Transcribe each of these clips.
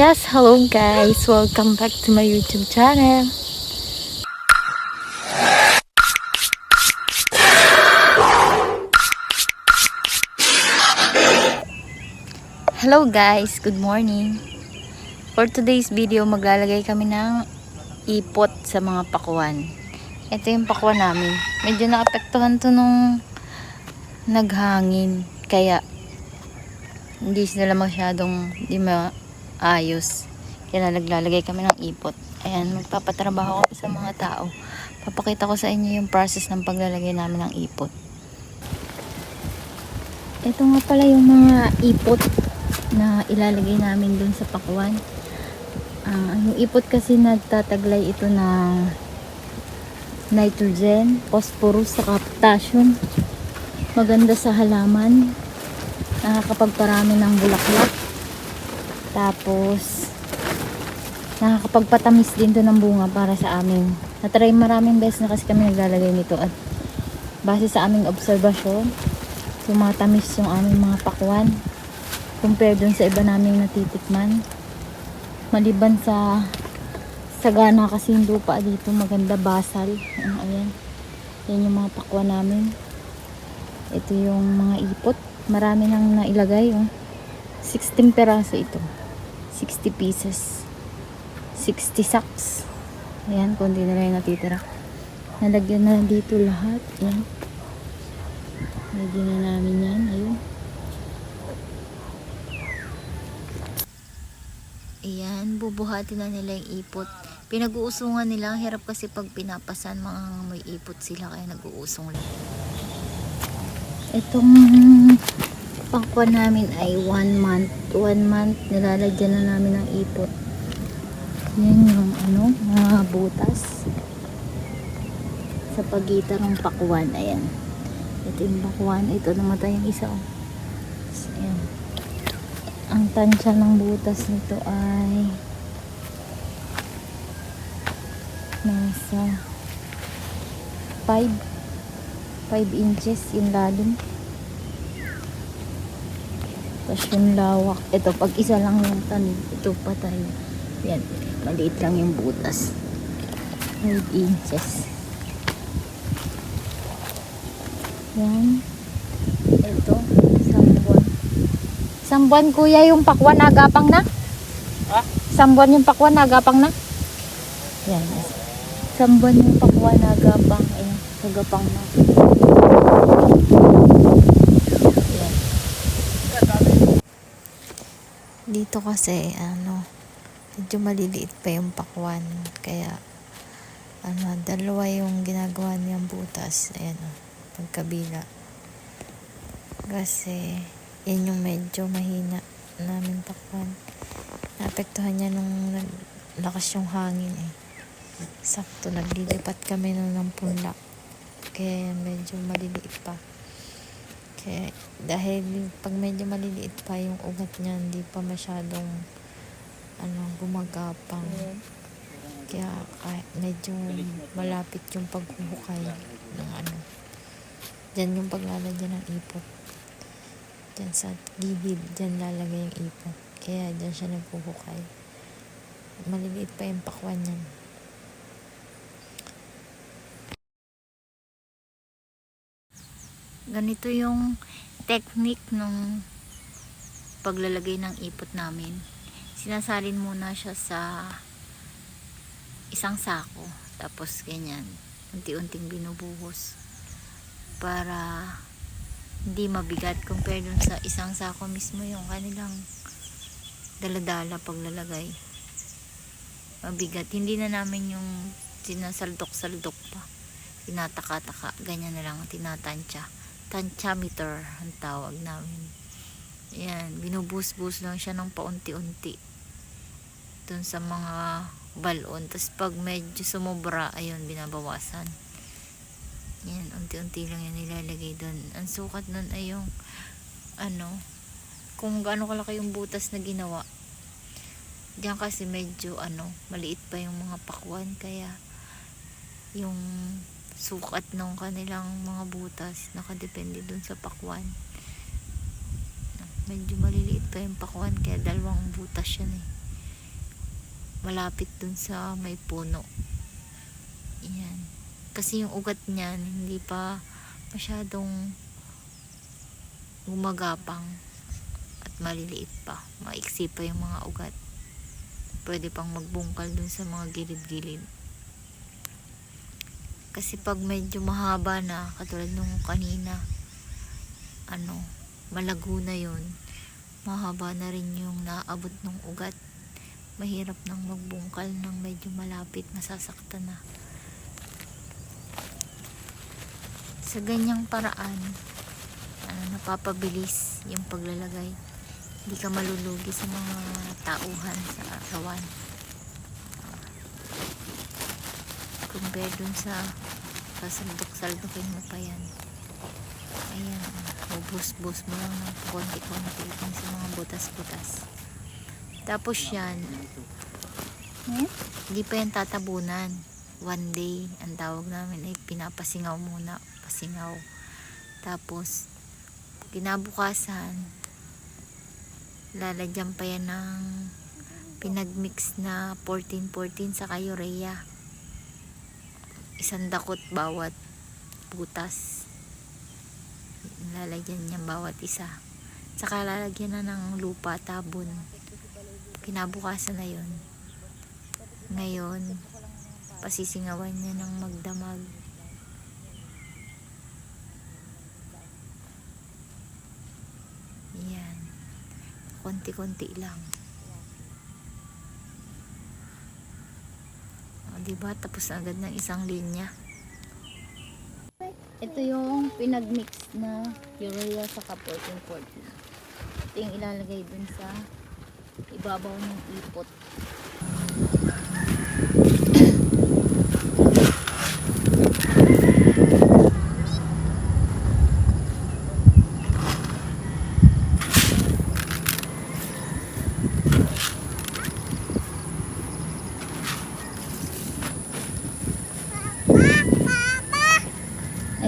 Yes, hello guys. Welcome back to my YouTube channel. Hello guys, good morning. For today's video, maglalagay kami ng ipot sa mga pakuan. Ito yung pakuan namin. Medyo naapektuhan to nung naghangin. Kaya, hindi sila masyadong di maayos. Kaya naglalagay kami ng ipot. Ayan, magpapatrabaho kami sa mga tao. Papakita ko sa inyo yung process ng paglalagay namin ng ipot. Ito nga pala yung mga ipot na ilalagay namin dun sa pakuan. Ah, yung ipot kasi nagtataglay ito ng nitrogen, phosphorus, saka potassium. Maganda sa halaman. Nakakapagparami ng bulaklak. Tapos, nakakapagpatamis din to ng bunga para sa amin. Natry maraming beses na kasi kami naglalagay nito at base sa aming obserbasyon, tumatamis yung aming mga pakwan compare dun sa iba naming natitikman. Maliban sa sagana kasi yung lupa dito maganda basal. Ano, ayan. Yan yung mga pakwan namin. Ito yung mga ipot. Marami nang nailagay. Oh. 16 peraso ito. 60 pieces. 60 sacks. Ayan, kundi na lang natitira. Nalagyan na dito lahat. Ayan. Lagyan na namin yan. Ayun. Ayan, bubuhatin na nila yung ipot. Pinag-uusungan nila. Hirap kasi pag pinapasan, mga may ipot sila. Kaya nag-uusong lang. Itong pangkwa namin ay one month. One month, nilalagyan na namin ng ipot. Yan yung ano, mga butas. Sa pagitan ng pakwan. Ayan. Ito yung pakwan. Ito namatay yung isa. Oh. Ayan. Ang tansya ng butas nito ay nasa 5 5 inches yung lalim. Tapos yung lawak. Ito, pag isa lang yung tanim, ito patay. Yan, maliit lang yung butas. 5 inches. Yan. Ito, isang buwan. Isang buwan kuya yung pakwan nagapang na? Ha? Isang buwan yung pakwan nagapang na? Yan. Isang buwan yung pakwan nagapang. Ayan, nagapang na. Yan. Dito kasi, ano, medyo maliliit pa yung pakwan. Kaya, ano, dalawa yung ginagawa niyang butas. Ayan, oh, pagkabila. Kasi, yan yung medyo mahina namin pakwan. Naapektuhan niya nung lakas yung hangin eh. Sakto, naglilipat kami nun ng punla. Kaya medyo maliliit pa. Kaya dahil pag medyo maliliit pa yung ugat niya, hindi pa masyadong ano, gumagapang. Kaya kahit medyo malapit yung paghuhukay ng ano. Diyan yung paglalagyan ng ipot. Diyan sa gilid, diyan lalagay yung ipot. Kaya diyan siya naghuhukay. Maliliit pa yung pakwan niyan. Ganito yung technique nung paglalagay ng ipot namin. Sinasalin muna siya sa isang sako. Tapos ganyan. Unti-unting binubuhos. Para hindi mabigat compare dun sa isang sako mismo yung kanilang daladala paglalagay. Mabigat. Hindi na namin yung sinasaldok-saldok pa. Tinataka-taka. Ganyan na lang. Tinatansya. Tantiameter ang tawag namin. Yan. Binubus-bus lang siya ng paunti-unti. Dun sa mga balon. Tapos pag medyo sumobra, ayun, binabawasan. Yan, unti-unti lang yan nilalagay doon. Ang sukat nun ay yung ano, kung gaano kalaki yung butas na ginawa. Diyan kasi medyo ano, maliit pa yung mga pakwan kaya yung sukat ng kanilang mga butas nakadepende dun sa pakwan. Medyo maliliit pa yung pakwan kaya dalawang butas yan eh. malapit dun sa may puno. Yan. Kasi yung ugat niyan, hindi pa masyadong gumagapang at maliliit pa. Maiksi pa yung mga ugat. Pwede pang magbungkal dun sa mga gilid-gilid. Kasi pag medyo mahaba na, katulad nung kanina, ano, malago na yun, mahaba na rin yung naabot ng ugat. Mahirap nang magbungkal ng medyo malapit, masasaktan na. Sa ganyang paraan, ano, napapabilis yung paglalagay. Hindi ka malulugi sa mga tauhan sa kawan. Compare dun sa sasaldok-saldokin mo pa yan. Ayan, bubus-bus mo lang ng konti-konti dun sa mga butas-butas. Tapos yan, hmm? hindi pa yan tatabunan. One day, ang tawag namin ay pinapasingaw muna. Pasingaw. Tapos, kinabukasan, lalagyan pa yan ng pinagmix na 14-14 sa urea. Isang dakot bawat butas. Lalagyan niya bawat isa. Saka lalagyan na ng lupa, tabon. Kinabukasan na yun. Ngayon, pasisingawan niya ng magdamag. Yan. Konti-konti lang. O, diba? Tapos agad ng isang linya. Ito yung pinagmix na urea sa 14-14. Ito yung ilalagay dun sa ibabaw ng ipot.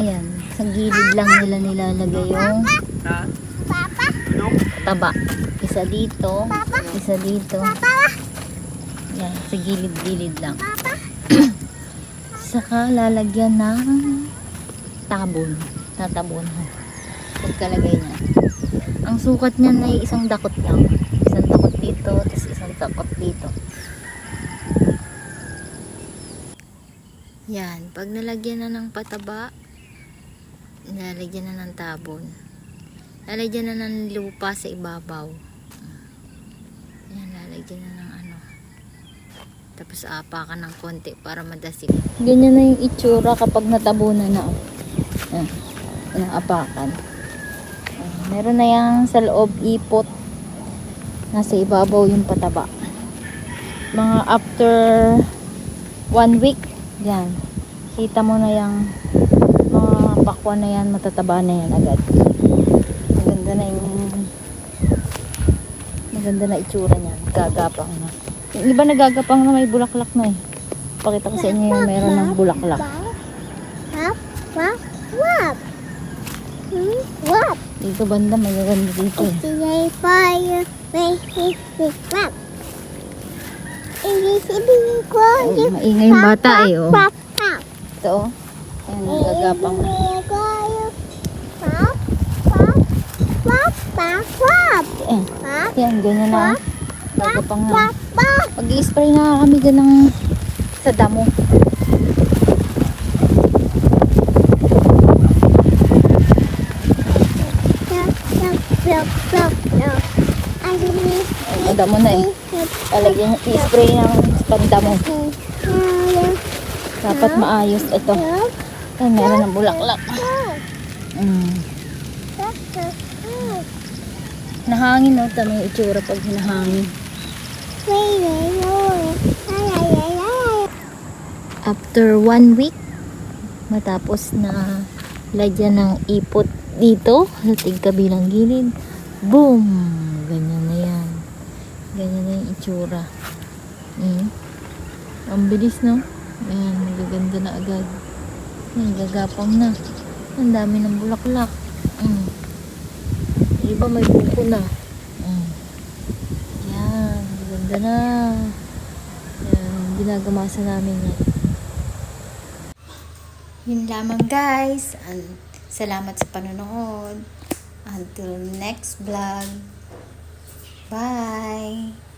Ayan, sa gilid lang nila nilalagay yung taba. Isa dito, isa dito. Yan, sa gilid-gilid lang. Saka lalagyan ng tabon. Tatabon. Pagkalagay niya. Ang sukat niyan ay isang dakot lang. Isang dakot dito, tapos isang dakot dito. Yan, pag nalagyan na ng pataba, Lalagyan na ng tabon. Lalagyan na ng lupa sa ibabaw. Yan, lalagyan na ng ano. Tapos apakan ng konti para madasip. Ganyan na yung itsura kapag natabunan na. Yan. Naapakan. Ayan, Meron na yung sa loob ipot. Nasa ibabaw yung pataba. Mga after one week, yan. Kita mo na yung pakwan na yan, matataba na yan agad. Maganda na yung maganda na itsura niya. Gagapang na. Yung iba nagagapang na may bulaklak na eh. Pakita ko sa inyo yung meron ng bulaklak. Wap, wap, wap. Hmm, wap. Dito banda magaganda dito eh. Today fire, may wap. Ay, maingay yung bata eh oh. Ito oh. Ayan, nagagapang na. Ibig ko wap, wap, wap, wap, wap. Eh, Wap, yan, ganyan na. Gagapang na. Mag-i-spray nga kami dyan sa damo. Ang damo na eh. Palagyan, i-spray ng pandamo. Dapat maayos ito. Ay, meron ng bulaklak. Mm. Nahangin no, tama yung itsura pag hinahangin. After one week, matapos na lagyan ng ipot dito sa tigkabilang gilid, boom! Ganyan na yan. Ganyan na yung itsura. Mm. Ang bilis, no? Ayan, magaganda na agad. Nagagapang na. Ang dami ng bulaklak. Mm. Iba may buko na. Mm. Yan. Ganda na. Yan. Ginagamasa namin yan. Yun lamang guys. And salamat sa panonood. Until next vlog. Bye!